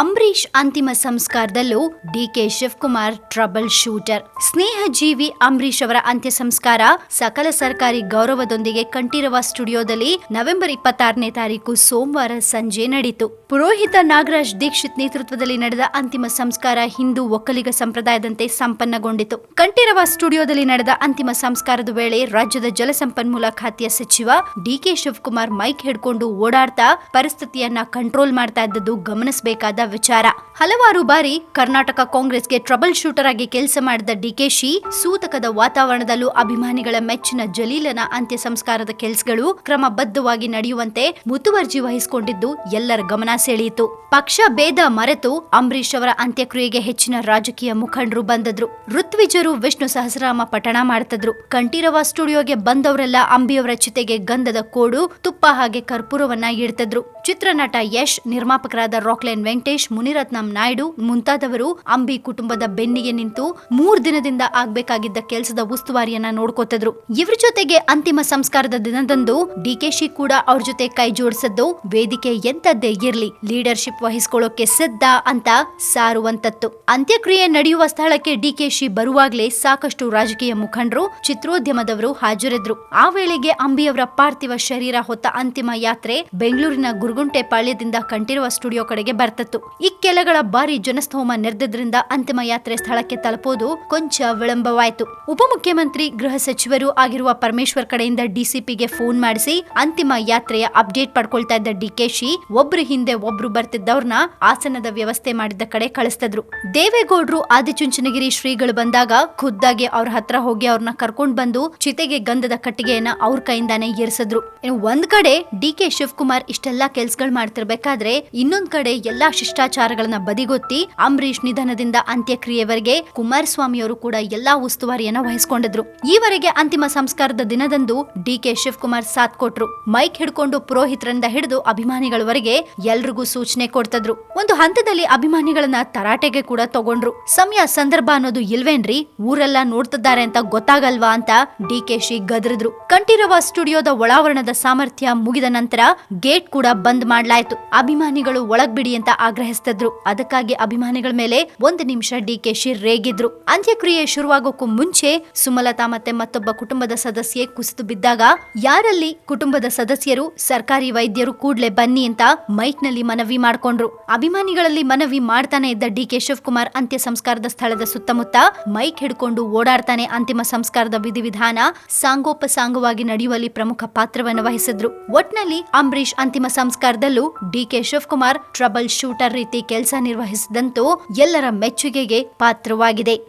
ಅಂಬರೀಷ್ ಅಂತಿಮ ಸಂಸ್ಕಾರದಲ್ಲೂ D K Shivakumar trouble shooter. ಸ್ನೇಹಜೀವಿ Ambareesh ಅವರ ಅಂತ್ಯ ಸಂಸ್ಕಾರ ಸಕಲ ಸರ್ಕಾರಿ ಗೌರವದೊಂದಿಗೆ ಕಂಠೀರವ ಸ್ಟುಡಿಯೋದಲ್ಲಿ ನವೆಂಬರ್ ಇಪ್ಪತ್ತಾರನೇ ತಾರೀಕು ಸೋಮವಾರ ಸಂಜೆ ನಡೆಯಿತು. ಪುರೋಹಿತ ನಾಗರಾಜ್ ದೀಕ್ಷಿತ್ ನೇತೃತ್ವದಲ್ಲಿ ನಡೆದ ಅಂತಿಮ ಸಂಸ್ಕಾರ ಹಿಂದೂ ಒಕ್ಕಲಿಗ ಸಂಪ್ರದಾಯದಂತೆ ಸಂಪನ್ನಗೊಂಡಿತು. ಕಂಠೀರವ ಸ್ಟುಡಿಯೋದಲ್ಲಿ ನಡೆದ ಅಂತಿಮ ಸಂಸ್ಕಾರದ ವೇಳೆ ರಾಜ್ಯದ ಜಲಸಂಪನ್ಮೂಲ ಖಾತೆಯ ಸಚಿವ ಡಿಕೆ ಶಿವಕುಮಾರ್ ಮೈಕ್ ಹಿಡ್ಕೊಂಡು ಓಡಾಡ್ತಾ ಪರಿಸ್ಥಿತಿಯನ್ನ ಕಂಟ್ರೋಲ್ ಮಾಡ್ತಾ ಇದ್ದದ್ದು ಗಮನಿಸಬೇಕಾದ ವಿಚಾರ. ಹಲವಾರು ಬಾರಿ ಕರ್ನಾಟಕ ಕಾಂಗ್ರೆಸ್ಗೆ ಟ್ರಬಲ್ ಶೂಟರ್ ಆಗಿ ಕೆಲಸ ಮಾಡಿದ ಡಿಕೆಶಿ ಸೂತಕದ ವಾತಾವರಣದಲ್ಲೂ ಅಭಿಮಾನಿಗಳ ಮೆಚ್ಚಿನ ಜಲೀಲನ ಅಂತ್ಯ ಸಂಸ್ಕಾರದ ಕೆಲಸಗಳು ಕ್ರಮಬದ್ಧವಾಗಿ ನಡೆಯುವಂತೆ ಮುತುವರ್ಜಿ ವಹಿಸಿಕೊಂಡಿದ್ದು ಎಲ್ಲರ ಗಮನ ಸೆಳೆಯಿತು. ಪಕ್ಷ ಭೇದ ಮರೆತು ಅಂಬರೀಷ್ ಅವರ ಅಂತ್ಯಕ್ರಿಯೆಗೆ ಹೆಚ್ಚಿನ ರಾಜಕೀಯ ಮುಖಂಡರು ಬಂದದ್ರು. ಋತ್ವಿಜರು ವಿಷ್ಣು ಸಹಸ್ರಾಮ ಪಠಣ ಮಾಡ್ತಿದ್ರು. ಕಂಠೀರವ ಸ್ಟುಡಿಯೋಗೆ ಬಂದವರೆಲ್ಲ ಅಂಬಿಯವರ ಚಿತೆಗೆ ಗಂಧದ ಕೋಡು ತುಪ್ಪ ಹಾಗೆ ಕರ್ಪೂರವನ್ನ ಇಡ್ತಿದ್ರು. ಚಿತ್ರನಟ ಯಶ್, ನಿರ್ಮಾಪಕರಾದ ರಾಕ್ಲೈನ್ ವೆಂಕಟೇಶ್, ಮುನಿರತ್ನಂ ನಾಯ್ಡು ಮುಂತಾದವರು ಅಂಬಿ ಕುಟುಂಬದ ಬೆನ್ನಿಗೆ ನಿಂತು ಮೂರ್ ದಿನದಿಂದ ಆಗ್ಬೇಕಾಗಿದ್ದ ಕೆಲಸದ ಉಸ್ತುವಾರಿಯನ್ನ ನೋಡ್ಕೋತಿದ್ರು. ಇವ್ರ ಜೊತೆಗೆ ಅಂತಿಮ ಸಂಸ್ಕಾರದ ದಿನದಂದು ಡಿಕೆಶಿ ಕೂಡ ಅವ್ರ ಜೊತೆ ಕೈ ಜೋಡಿಸದ್ದು ವೇದಿಕೆ ಎಂತದ್ದೇ ಇರ್ಲಿ, ಲೀಡರ್ಶಿಪ್ ವಹಿಸ್ಕೊಳ್ಳೋಕೆ ಸಿದ್ಧ ಅಂತ ಸಾರುವಂತತ್ತು. ಅಂತ್ಯಕ್ರಿಯೆ ನಡೆಯುವ ಸ್ಥಳಕ್ಕೆ ಡಿಕೆಶಿ ಬರುವಾಗ್ಲೇ ಸಾಕಷ್ಟು ರಾಜಕೀಯ ಮುಖಂಡರು, ಚಿತ್ರೋದ್ಯಮದವರು ಹಾಜರಿದ್ರು. ಆ ವೇಳೆಗೆ ಅಂಬಿಯವರ ಪಾರ್ಥಿವ ಶರೀರ ಹೊತ್ತ ಅಂತಿಮ ಯಾತ್ರೆ ಬೆಂಗಳೂರಿನ ಗುರುಗುಂಟೆ ಪಾಳ್ಯದಿಂದ ಕಂಠೀರವ ಸ್ಟುಡಿಯೋ ಕಡೆಗೆ ಬರ್ತತ್ತು. ಈ ಕೆಲಗಳ ಬಾರಿ ಜನಸ್ತೋಮ ನೆರೆದ್ರಿಂದ ಅಂತಿಮ ಯಾತ್ರೆ ಸ್ಥಳಕ್ಕೆ ತಲುಪೋದು ಕೊಂಚ ವಿಳಂಬವಾಯಿತು. ಉಪಮುಖ್ಯಮಂತ್ರಿ, ಗೃಹ ಸಚಿವರು ಆಗಿರುವ ಪರಮೇಶ್ವರ್ ಕಡೆಯಿಂದ ಡಿಸಿಪಿಗೆ ಫೋನ್ ಮಾಡಿಸಿ ಅಂತಿಮ ಯಾತ್ರೆಯ ಅಪ್ಡೇಟ್ ಪಡ್ಕೊಳ್ತಾ ಇದ್ದ ಡಿಕೆಶಿ ಒಬ್ರು ಹಿಂದೆ ಒಬ್ರು ಬರ್ತಿದ್ದವ್ರನ್ನ ಆಸನದ ವ್ಯವಸ್ಥೆ ಮಾಡಿದ್ದ ಕಡೆ ಕಳಿಸ್ತಿದ್ರು. ದೇವೇಗೌಡರು ಆದಿಚುಂಚನಗಿರಿ ಶ್ರೀಗಳು ಬಂದಾಗ ಖುದ್ದಾಗಿ ಅವ್ರ ಹತ್ರ ಹೋಗಿ ಅವ್ರನ್ನ ಕರ್ಕೊಂಡ್ ಬಂದು ಚಿತೆಗೆ ಗಂಧದ ಕಟ್ಟಿಗೆಯನ್ನ ಅವ್ರ ಕೈಯಿಂದಾನೇ ಏರಿಸಿದ್ರು. ಒಂದ್ ಕಡೆ ಡಿ ಕೆ ಶಿವಕುಮಾರ್ ಇಷ್ಟೆಲ್ಲಾ ಕೆಲ್ಸಗಳು ಮಾಡ್ತಿರ್ಬೇಕಾದ್ರೆ ಇನ್ನೊಂದ್ ಕಡೆ ಎಲ್ಲಾ ಶಿಷ್ಟಾಚಾರಗಳನ್ನ ಬದಿಗೊತ್ತಿ ಅಂಬರೀಷ್ ನಿಧನದಿಂದ ಅಂತ್ಯಕ್ರಿಯೆವರೆಗೆ ಕುಮಾರಸ್ವಾಮಿ ಅವರು ಕೂಡ ಎಲ್ಲಾ ಉಸ್ತುವಾರಿಯನ್ನ ವಹಿಸಿಕೊಂಡಿದ್ರು. ಈವರೆಗೆ ಅಂತಿಮ ಸಂಸ್ಕಾರದ ದಿನದಂದು ಡಿ ಕೆ ಶಿವಕುಮಾರ್ ಸಾಥ್ ಕೊಟ್ರು. ಮೈಕ್ ಹಿಡ್ಕೊಂಡು ಪುರೋಹಿತರಿಂದ ಹಿಡಿದು ಅಭಿಮಾನಿಗಳವರೆಗೆ ಎಲ್ರಿಗೂ ಸೂಚನೆ ಕೊಡ್ತಿದ್ರು. ಒಂದು ಹಂತದಲ್ಲಿ ಅಭಿಮಾನಿಗಳನ್ನ ತರಾಟೆಗೆ ಕೂಡ ತಗೊಂಡ್ರು. ಸಮಯ ಸಂದರ್ಭ ಅನ್ನೋದು ಇಲ್ವೇನ್ರಿ? ಊರೆಲ್ಲ ನೋಡ್ತಿದ್ದಾರೆ ಅಂತ ಗೊತ್ತಾಗಲ್ವಾ ಅಂತ ಡಿ ಕೆ ಶಿ ಗದ್ರಿದ್ರು. ಕಂಠೀರವ ಸ್ಟುಡಿಯೋದ ಒಳಾವರಣದ ಸಾಮರ್ಥ್ಯ ಮುಗಿದ ನಂತರ ಗೇಟ್ ಕೂಡ ಬಂದ್ ಮಾಡ್ಲಾಯ್ತು. ಅಭಿಮಾನಿಗಳು ಒಳಗ್ ಬಿಡಿ ಅಂತ ಆಗ್ರಹಿಸ್ತಿದ್ರು. ಅದಕ್ಕಾಗಿ ಅಭಿಮಾನಿಗಳ ಮೇಲೆ ಒಂದು ನಿಮಿಷ ಡಿ ಕೆ ರೇಗಿದ್ರು. ಅಂತ್ಯಕ್ರಿಯೆ ಶುರುವಾಗೋಕ್ಕೂ ಮುಂಚೆ ಸುಮಲತಾ ಮತ್ತೆ ಮತ್ತೊಬ್ಬ ಕುಟುಂಬದ ಸದಸ್ಯೆ ಕುಸಿದು ಬಿದ್ದಾಗ ಯಾರಲ್ಲಿ ಕುಟುಂಬದ ಸದಸ್ಯರು, ಸರ್ಕಾರಿ ವೈದ್ಯರು ಕೂಡ್ಲೆ ಬನ್ನಿ ಅಂತ ಮೈಕ್ನಲ್ಲಿ ಮನವಿ ಮಾಡ್ಕೊಂಡ್ರು. ಅಭಿಮಾನಿಗಳಲ್ಲಿ ಮನವಿ ಮಾಡ್ತಾನೆ ಇದ್ದ ಡಿ ಕೆ ಶಿವಕುಮಾರ್ ಅಂತ್ಯ ಸಂಸ್ಕಾರದ ಸ್ಥಳದ ಸುತ್ತಮುತ್ತ ಮೈಕ್ ಹಿಡ್ಕೊಂಡು ಓಡಾಡ್ತಾನೆ ಅಂತಿಮ ಸಂಸ್ಕಾರದ ವಿಧಿವಿಧಾನ ಸಾಂಗೋಪಸಾಂಗವಾಗಿ ನಡೆಯುವಲ್ಲಿ ಪ್ರಮುಖ ಪಾತ್ರವನ್ನು ವಹಿಸಿದ್ರು. ಒಟ್ನಲ್ಲಿ ಅಂಬರೀಷ್ ಅಂತಿಮ ಸಂಸ್ಕಾರದಲ್ಲೂ D K Shivakumar trouble shooter ರೀತಿ ಕೆಲಸ ನಿರ್ವಹಿಸಿದಂತೂ ಎಲ್ಲರ ಮೆಚ್ಚುಗೆಗೆ ಪಾತ್ರವಾಗಿದೆ.